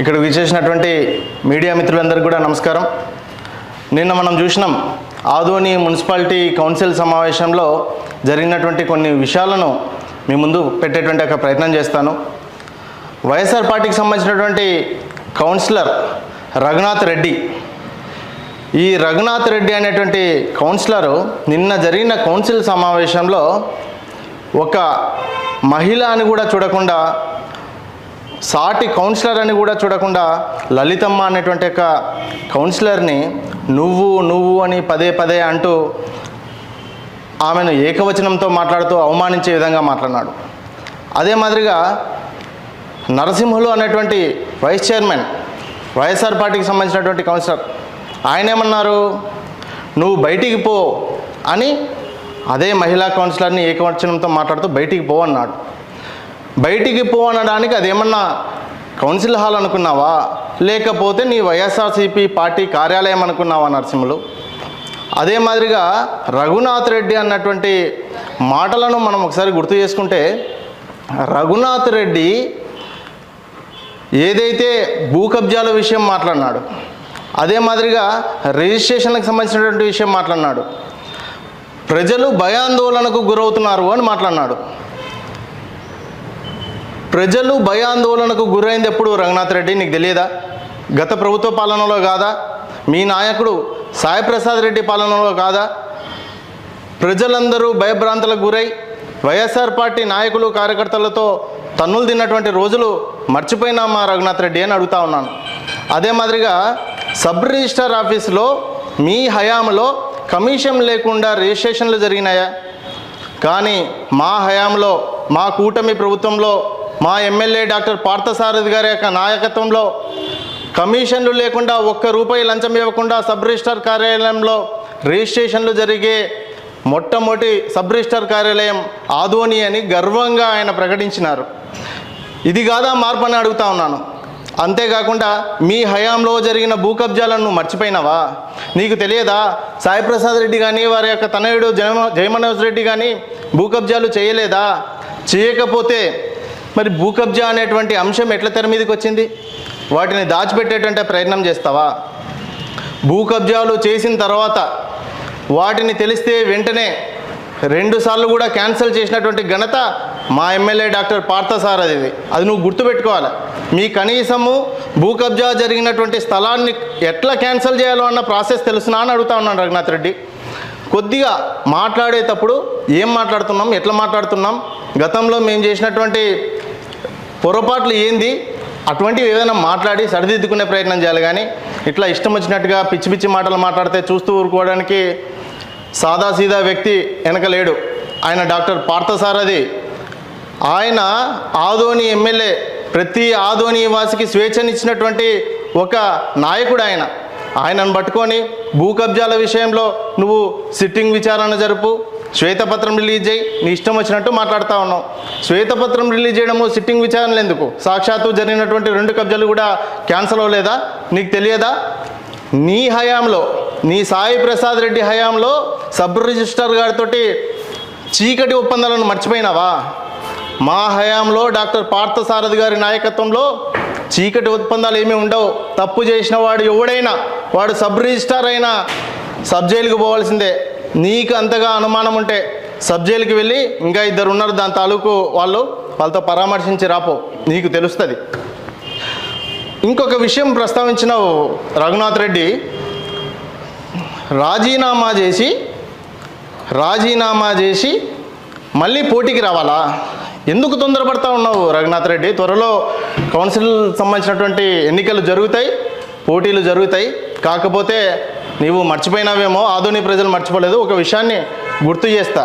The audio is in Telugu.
ఇక్కడ విచ్చేసినటువంటి మీడియా మిత్రులందరికీ కూడా నమస్కారం. నిన్న మనం చూసినాం ఆదోని మున్సిపాలిటీ కౌన్సిల్ సమావేశంలో జరిగినటువంటి కొన్ని విషయాలను మీ ముందు పెట్టేటువంటి ఒక ప్రయత్నం చేస్తాను. వైఎస్ఆర్ పార్టీకి సంబంధించినటువంటి కౌన్సిలర్ రఘునాథ్ రెడ్డి ఈ రఘునాథ్ రెడ్డి అనేటువంటి కౌన్సిలరు నిన్న జరిగిన కౌన్సిల్ సమావేశంలో ఒక మహిళ అని కూడా చూడకుండా సాటి కౌన్సిలర్ అని కూడా చూడకుండా లలితమ్మ అనేటువంటి యొక్క కౌన్సిలర్ని నువ్వు నువ్వు అని పదే పదే అంటూ ఆమెను ఏకవచనంతో మాట్లాడుతూ అవమానించే విధంగా మాట్లాడినాడు. అదే మాదిరిగా నరసింహులు అనేటువంటి వైస్ చైర్మన్ వైఎస్ఆర్ పార్టీకి సంబంధించినటువంటి కౌన్సిలర్ ఆయన ఏమన్నారు నువ్వు బయటికి పో అని అదే మహిళా కౌన్సిలర్ని ఏకవచనంతో మాట్లాడుతూ బయటికి పో అన్నాడు. బయటికి పో అనడానికి అదేమన్నా కౌన్సిల్ హాల్ అనుకున్నావా? లేకపోతే నీ వైఎస్ఆర్సీపీ పార్టీ కార్యాలయం అనుకున్నావా నరసింహులు? అదే మాదిరిగా రఘునాథ్ రెడ్డి అన్నటువంటి మాటలను మనం ఒకసారి గుర్తు చేసుకుంటే రఘునాథ్ రెడ్డి ఏదైతే భూ కబ్జాల విషయం మాట్లాడినాడు అదే మాదిరిగా రిజిస్ట్రేషన్కి సంబంధించినటువంటి విషయం మాట్లాడినాడు ప్రజలు భయాందోళనకు గురవుతున్నారు అని మాట్లాడినాడు. ప్రజలు భయాందోళనకు గురైంది ఎప్పుడు రంగనాథ్ రెడ్డి? నీకు తెలియదా? గత ప్రభుత్వ పాలనలో కాదా? మీ నాయకుడు సాయిప్రసాద్ రెడ్డి పాలనలో కాదా? ప్రజలందరూ భయభ్రాంతులకు గురై వైఎస్ఆర్ పార్టీ నాయకులు కార్యకర్తలతో తన్నులు తిన్నటువంటి రోజులు మర్చిపోయినామా రఘునాథ్ రెడ్డి అని అడుగుతా ఉన్నాను. అదే మాదిరిగా సబ్ రిజిస్టర్ ఆఫీసులో మీ హయాంలో కమిషన్ లేకుండా రిజిస్ట్రేషన్లు జరిగినాయా? కానీ మా హయాంలో మా కూటమి ప్రభుత్వంలో మా ఎమ్మెల్యే డాక్టర్ పార్థసారథి గారి యొక్క నాయకత్వంలో కమిషన్లు లేకుండా ఒక్క రూపాయి లంచం ఇవ్వకుండా సబ్ రిజిస్టర్ కార్యాలయంలో రిజిస్ట్రేషన్లు జరిగే మొట్టమొదటి సబ్ రిజిస్టర్ కార్యాలయం ఆదోని అని గర్వంగా ఆయన ప్రకటించినారు. ఇది కాదా మార్పు అని అడుగుతా ఉన్నాను. అంతేకాకుండా మీ హయాంలో జరిగిన భూ కబ్జాలను మర్చిపోయినావా? నీకు తెలియదా? సాయిప్రసాద్ రెడ్డి కానీ వారి యొక్క తనయుడు జయమ జయమనోజ్ రెడ్డి కానీ భూ కబ్జాలు చేయలేదా? చేయకపోతే మరి భూ కబ్జా అనేటువంటి అంశం ఎట్ల తెర మీదకి వచ్చింది? వాటిని దాచిపెట్టేటువంటి ప్రయత్నం చేస్తావా? భూ కబ్జాలు చేసిన తర్వాత వాటిని తెలిస్తే వెంటనే రెండుసార్లు కూడా క్యాన్సిల్ చేసినటువంటి ఘనత మా ఎమ్మెల్యే డాక్టర్ పార్థసారథిది అది నువ్వు గుర్తుపెట్టుకోవాలి? మీ కనీసము భూ కబ్జా జరిగినటువంటి స్థలాన్ని ఎట్లా క్యాన్సిల్ చేయాలో అన్న ప్రాసెస్ తెలుసునా అని అడుగుతా ఉన్నాను రఘునాథ్ రెడ్డి. కొద్దిగా మాట్లాడేటప్పుడు ఏం మాట్లాడుతున్నాం ఎట్లా మాట్లాడుతున్నాం? గతంలో మేము చేసినటువంటి పొరపాట్లు ఏంది? అటువంటివి ఏదైనా మాట్లాడి సరిదిద్దుకునే ప్రయత్నం చేయాలి కానీ ఇట్లా ఇష్టం వచ్చినట్టుగా పిచ్చి పిచ్చి మాటలు మాట్లాడితే చూస్తూ ఊరుకోవడానికి సాదాసీదా వ్యక్తి వెనక లేడు. ఆయన డాక్టర్ పార్థసారథి ఆయన ఆదోని ఎమ్మెల్యే ప్రతి ఆదోని వాసికి స్వేచ్ఛనిచ్చినటువంటి ఒక నాయకుడు ఆయన. ఆయనను పట్టుకొని భూ కబ్జాల విషయంలో నువ్వు సిట్టింగ్ విచారణ జరుపు. శ్వేతపత్రం రిలీజ్ చేయి. నీ ఇష్టం వచ్చినట్టు మాట్లాడుతూ ఉన్నావు. శ్వేతపత్రం రిలీజ్ చేయడము సిట్టింగ్ విచారణలు ఎందుకు? సాక్షాత్తు జరిగినటువంటి రెండు కబ్జాలు కూడా క్యాన్సల్ అవ్వలేదా? నీకు తెలియదా? నీ హయాంలో నీ సాయి ప్రసాద్ రెడ్డి హయాంలో సబ్ రిజిస్టర్ గారితో చీకటి ఒప్పందాలను మర్చిపోయినావా? మా హయాంలో డాక్టర్ పార్థసారథి గారి నాయకత్వంలో చీకటి ఒప్పందాలు ఏమీ ఉండవు. తప్పు చేసిన వాడు ఎవడైనా వాడు సబ్ రిజిస్టార్ అయినా సబ్ జైలుకి పోవాల్సిందే. నీకు అంతగా అనుమానం ఉంటే సబ్ జైలుకి వెళ్ళి ఇంకా ఇద్దరు ఉన్నారు దాని తాలూకు వాళ్ళు వాళ్ళతో పరామర్శించి రాపో. నీకు తెలుస్తుంది. ఇంకొక విషయం ప్రస్తావించినావు రఘునాథ్ రెడ్డి రాజీనామా చేసి రాజీనామా చేసి మళ్ళీ పోటీకి రావాలా? ఎందుకు తొందరపడతా ఉన్నావు రఘునాథ్ రెడ్డి? త్వరలో కౌన్సిల్ సంబంధించినటువంటి ఎన్నికలు జరుగుతాయి పోటీలు జరుగుతాయి. కాకపోతే నీవు మర్చిపోయినావేమో ఆధునిక ప్రజలు మర్చిపోలేదు ఒక విషయాన్ని గుర్తు చేస్తా.